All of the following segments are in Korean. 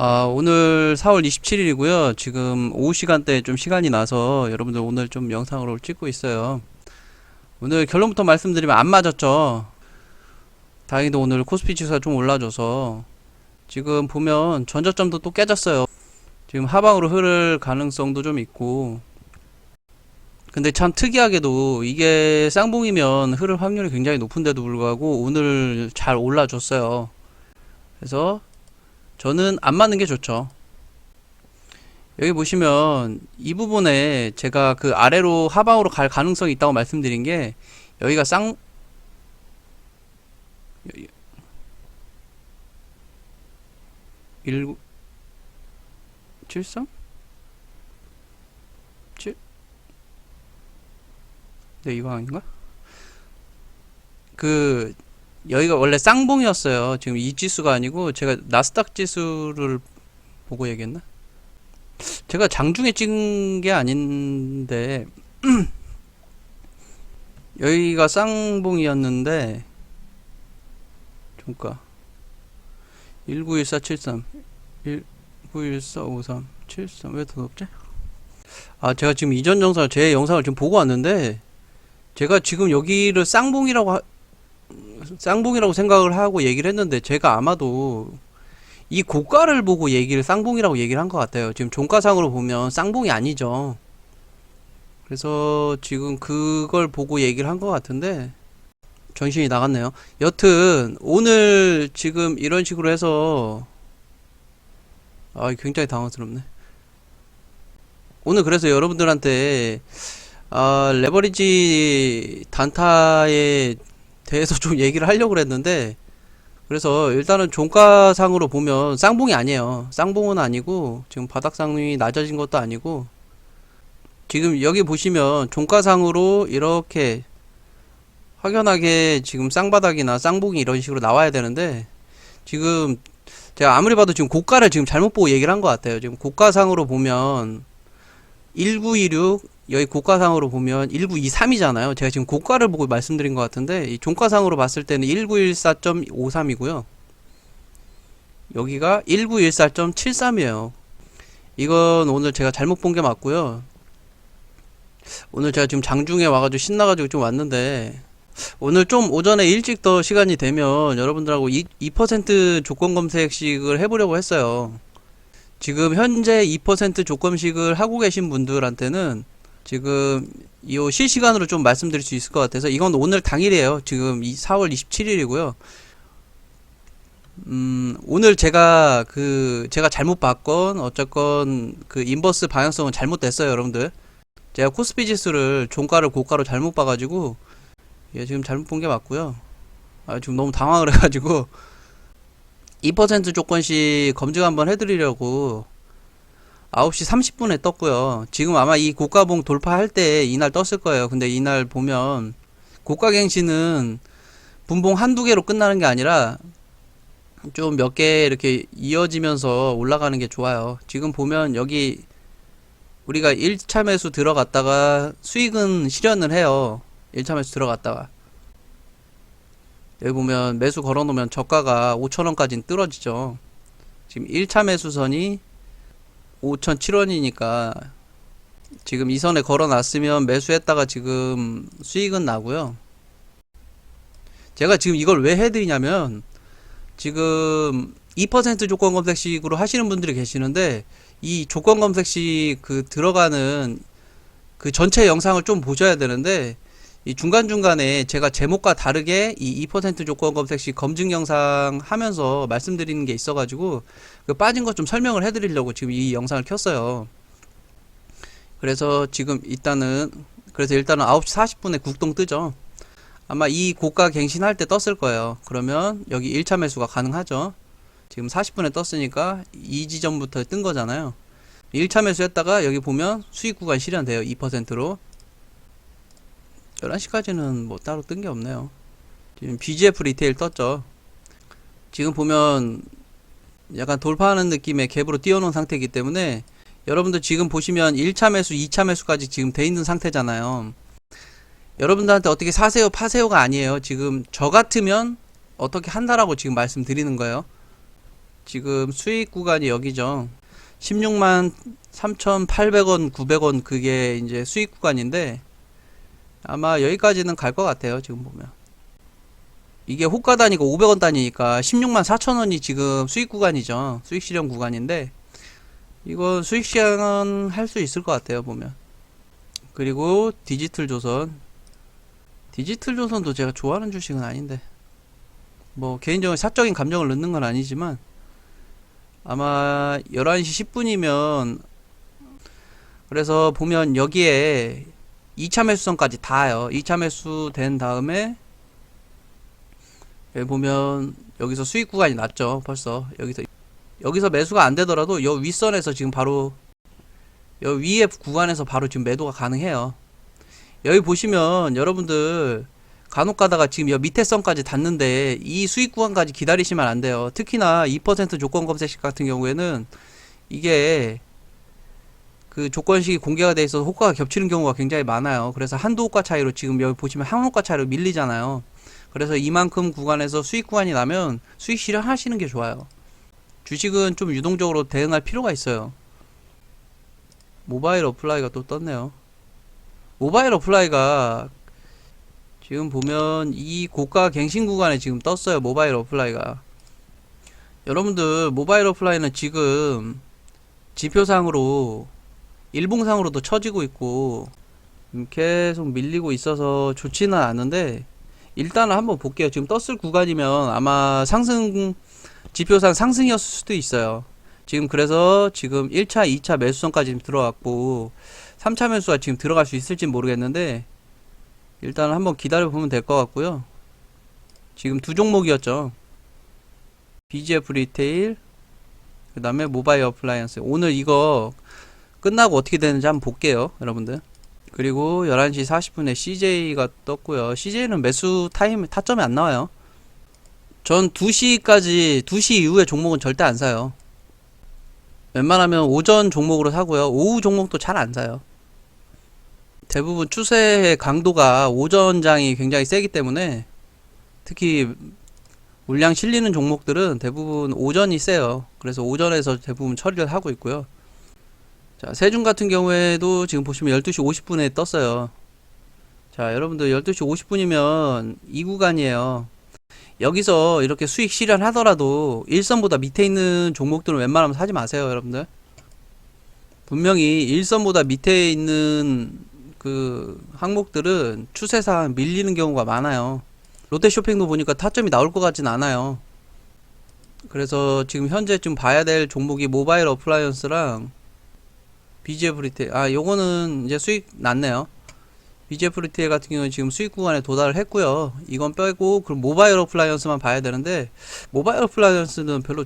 아, 오늘 4월 27일이고요. 지금 오후 시간대에 좀 시간이 나서 여러분들 오늘 좀 영상으로 찍고 있어요. 오늘 결론부터 말씀드리면 안 맞았죠. 다행히도 오늘 코스피 지수가 좀 올라줘서 지금 보면 전저점도 또 깨졌어요. 지금 하방으로 흐를 가능성도 좀 있고 근데 참 특이하게도 이게 쌍봉이면 흐를 확률이 굉장히 높은데도 불구하고 오늘 잘 올라줬어요. 그래서 저는 안 맞는 게 좋죠. 여기 보시면 이 부분에 제가 그 아래로 하방으로 갈 가능성이 있다고 말씀드린 게 여기가 쌍일 73? 7? 네, 이거 아닌가? 그 여기가 원래 쌍봉이었어요. 지금 이 지수가 아니고 제가 나스닥 지수를 보고 얘기했나? 제가 장중에 찍은 게 아닌데 여기가 쌍봉이었는데 종가 191473 191453 73 왜 더 높지? 아 제가 지금 이전 영상 제 영상을 지금 보고 왔는데 제가 지금 여기를 쌍봉이라고 하, 쌍봉이라고 생각을 하고 얘기를 했는데 제가 아마도 이 고가를 보고 얘기를 쌍봉이라고 얘기를 한 것 같아요. 지금 종가상으로 보면 쌍봉이 아니죠. 그래서 지금 그걸 보고 얘기를 한 것 같은데 정신이 나갔네요. 여튼 오늘 지금 이런 식으로 해서 아 굉장히 당황스럽네. 오늘 그래서 여러분들한테 아 레버리지 단타에 대해서 좀 얘기를 하려고 그랬는데 그래서 일단은 종가상으로 보면 쌍봉이 아니에요. 쌍봉은 아니고 지금 바닥상이 낮아진 것도 아니고 지금 여기 보시면 종가상으로 이렇게 확연하게 지금 쌍바닥이나 쌍봉이 이런 식으로 나와야 되는데 지금 제가 아무리 봐도 지금 고가를 지금 잘못 보고 얘기를 한 것 같아요. 지금 고가상으로 보면 1926 여기 고가상으로 보면 1923이잖아요. 제가 지금 고가를 보고 말씀드린 것 같은데 이 종가상으로 봤을 때는 1914.53이고요. 여기가 1914.73이에요. 이건 오늘 제가 잘못 본 게 맞고요. 오늘 제가 지금 장중에 와가지고 신나가지고 좀 왔는데 오늘 좀 오전에 일찍 더 시간이 되면 여러분들하고 2, 2% 조건 검색식을 해보려고 했어요. 지금 현재 2% 조건식을 하고 계신 분들한테는 지금 이 실시간으로 좀 말씀드릴 수 있을 것 같아서 이건 오늘 당일이에요. 지금 이 4월 27일이고요. 음, 오늘 제가 그 제가 잘못 봤건 어쨌건 그 인버스 방향성은 잘못됐어요, 여러분들. 제가 코스피 지수를 종가를 고가로 잘못 봐가지고 예, 지금 잘못 본 게 맞고요. 아, 지금 너무 당황을 해가지고 2% 조건씩 검증 한번 해드리려고 9시 30분에 떴고요. 지금 아마 이 고가봉 돌파할 때 이날 떴을 거예요. 근데 이날 보면 고가갱신은 분봉 한두 개로 끝나는 게 아니라 좀 몇 개 이렇게 이어지면서 올라가는 게 좋아요. 지금 보면 여기 우리가 1차 매수 들어갔다가 수익은 실현을 해요. 1차 매수 들어갔다가 여기 보면 매수 걸어 놓으면 저가가 5천원까지는 떨어지죠. 지금 1차 매수선이 5,007원이니까 지금 이 선에 걸어 놨으면 매수했다가 지금 수익은 나고요. 제가 지금 이걸 왜 해드리냐면 지금 2% 조건 검색식으로 하시는 분들이 계시는데 이 조건 검색식 그 들어가는 그 전체 영상을 좀 보셔야 되는데 이 중간중간에 제가 제목과 다르게 이 2% 조건 검색식 검증 영상 하면서 말씀드리는 게 있어가지고 그 빠진 것 좀 설명을 해드리려고 지금 이 영상을 켰어요. 그래서 지금 일단은 그래서 일단은 9시 40분에 국동 뜨죠. 아마 이 고가 갱신할 때 떴을 거예요. 그러면 여기 1차 매수가 가능하죠. 지금 40분에 떴으니까 이 지점부터 뜬 거잖아요. 1차 매수했다가 여기 보면 수익 구간 실현돼요. 2%로. 11시까지는 뭐 따로 뜬 게 없네요. 지금 BGF 리테일 떴죠. 지금 보면 약간 돌파하는 느낌의 갭으로 띄워놓은 상태이기 때문에 여러분들 지금 보시면 1차 매수, 2차 매수까지 지금 돼 있는 상태잖아요. 여러분들한테 어떻게 사세요, 파세요가 아니에요. 지금 저 같으면 어떻게 한다라고 지금 말씀드리는 거예요. 지금 수익 구간이 여기죠. 16만 3,800원, 900원 그게 이제 수익 구간인데 아마 여기까지는 갈 것 같아요. 지금 보면. 이게 호가 단위가 500원 단위니까 16만 4천 원이 지금 수익 구간이죠. 수익 실현 구간인데 이거 수익 실현은 할수 있을 것 같아요. 보면. 그리고 디지털 조선. 디지털 조선도 제가 좋아하는 주식은 아닌데 뭐 개인적인 사적인 감정을 넣는 건 아니지만 아마 11시 10분이면 그래서 보면 여기에 2차 매수선까지 닿아요. 2차 매수 된 다음에 여기 보면 여기서 수익 구간이 났죠. 벌써 여기서 여기서 매수가 안 되더라도 여 윗선에서 지금 바로 여 위에 구간에서 바로 지금 매도가 가능해요. 여기 보시면 여러분들 간혹 가다가 지금 여 밑에 선까지 닿는데 이 수익 구간까지 기다리시면 안 돼요. 특히나 2% 조건 검색식 같은 경우에는 이게 그 조건식이 공개가 돼 있어서 호가가 겹치는 경우가 굉장히 많아요. 그래서 한도 호가 차이로 지금 여기 보시면 한호가 차이로 밀리잖아요. 그래서 이만큼 구간에서 수익 구간이 나면 수익 실현하시는 게 좋아요. 주식은 좀 유동적으로 대응할 필요가 있어요. 모바일 어플라이가 또 떴네요. 모바일 어플라이가 지금 보면 이 고가 갱신 구간에 지금 떴어요. 모바일 어플라이가. 여러분들 모바일 어플라이는 지금 지표상으로 일봉상으로도 처지고 있고 음, 계속 밀리고 있어서 좋지는 않은데 일단은 한번 볼게요. 지금 떴을 구간이면 아마 상승 지표상 상승이었을 수도 있어요. 지금 그래서 지금 1차, 2차 매수선까지 들어왔고 3차 매수가 지금 들어갈 수 있을지 모르겠는데 일단 한번 기다려 보면 될 것 같고요. 지금 두 종목이었죠. BGF 리테일 그 다음에 모바일 어플라이언스 오늘 이거 끝나고 어떻게 되는지 한번 볼게요 여러분들. 그리고 11시 40분에 CJ가 떴고요. CJ는 매수 타임 타점이 안 나와요. 전 2시까지 2시 이후에 종목은 절대 안 사요. 웬만하면 오전 종목으로 사고요. 오후 종목도 잘 안 사요. 대부분 추세의 강도가 오전장이 굉장히 세기 때문에 특히 물량 실리는 종목들은 대부분 오전이 세요. 그래서 오전에서 대부분 처리를 하고 있고요. 자, 세중 같은 경우에도 지금 보시면 12시 50분에 떴어요. 자, 여러분들 12시 50분이면 이 구간이에요. 여기서 이렇게 수익 실현하더라도 일선보다 밑에 있는 종목들은 웬만하면 사지 마세요, 여러분들. 분명히 일선보다 밑에 있는 그 항목들은 추세상 밀리는 경우가 많아요. 롯데 쇼핑도 보니까 타점이 나올 것 같진 않아요. 그래서 지금 현재 좀 봐야 될 종목이 모바일 어플라이언스랑 BGF 리테일. 아, 요거는 이제 수익 났네요. BGF 리테일 같은 경우는 지금 수익 구간에 도달을 했고요. 이건 빼고 그럼 모바일 어플라이언스만 봐야 되는데 모바일 어플라이언스는 별로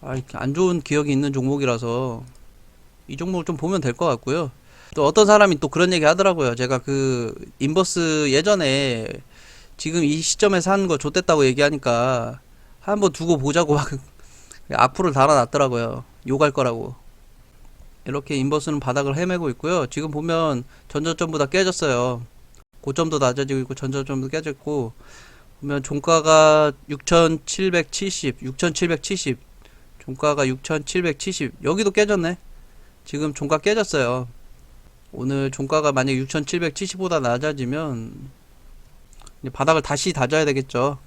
아, 안 좋은 기억이 있는 종목이라서 이 종목을 좀 보면 될 것 같고요. 또 어떤 사람이 또 그런 얘기 하더라고요. 제가 그 인버스 예전에 지금 이 시점에 산 거 좋댔다고 얘기하니까 한번 두고 보자고 막 악플을 달아놨더라고요. 욕할 거라고. 이렇게 인버스는 바닥을 헤매고 있고요. 지금 보면 전저점보다 깨졌어요. 고점도 낮아지고 있고 전저점도 깨졌고 보면 종가가 6,770, 6,770, 종가가 6,770 여기도 깨졌네. 지금 종가 깨졌어요. 오늘 종가가 만약 6,770보다 낮아지면 바닥을 다시 다져야 되겠죠.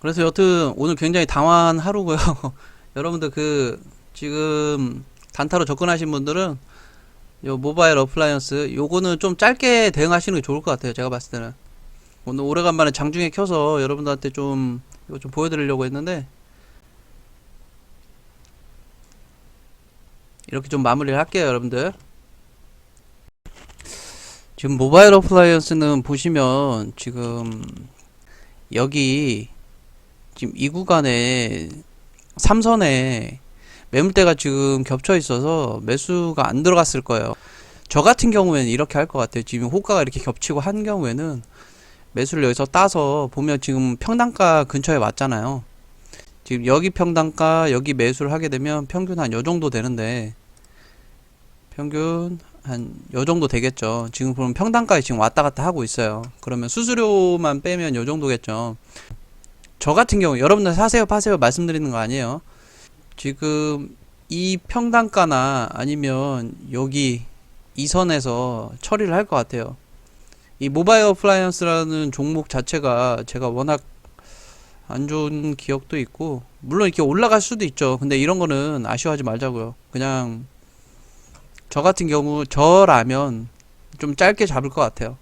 그래서 여튼 오늘 굉장히 당황한 하루고요. 여러분들 그 지금 단타로 접근하신 분들은 요 모바일 어플라이언스 요거는 좀 짧게 대응하시는 게 좋을 것 같아요. 제가 봤을 때는 오늘 오래간만에 장중에 켜서 여러분들한테 좀 이거 좀 보여드리려고 했는데 이렇게 좀 마무리를 할게요, 여러분들. 지금 모바일 어플라이언스는 보시면 지금 여기 지금 이 구간에 삼선에 매물대가 지금 겹쳐 있어서 매수가 안 들어갔을 거예요. 저 같은 경우에는 이렇게 할 것 같아요. 지금 호가가 이렇게 겹치고 한 경우에는 매수를 여기서 따서 보면 지금 평단가 근처에 왔잖아요. 지금 여기 평단가 여기 매수를 하게 되면 평균 한 요 정도 되는데 평균 한 요 정도 되겠죠. 지금 보면 평단가에 지금 왔다 갔다 하고 있어요. 그러면 수수료만 빼면 요 정도겠죠. 저 같은 경우 여러분들 사세요 파세요 말씀드리는 거 아니에요. 지금 이 평단가나 아니면 여기 이 선에서 처리를 할 것 같아요. 이 모바일 어플라이언스라는 종목 자체가 제가 워낙 안 좋은 기억도 있고 물론 이렇게 올라갈 수도 있죠. 근데 이런 거는 아쉬워하지 말자고요. 그냥 저 같은 경우 저라면 좀 짧게 잡을 것 같아요.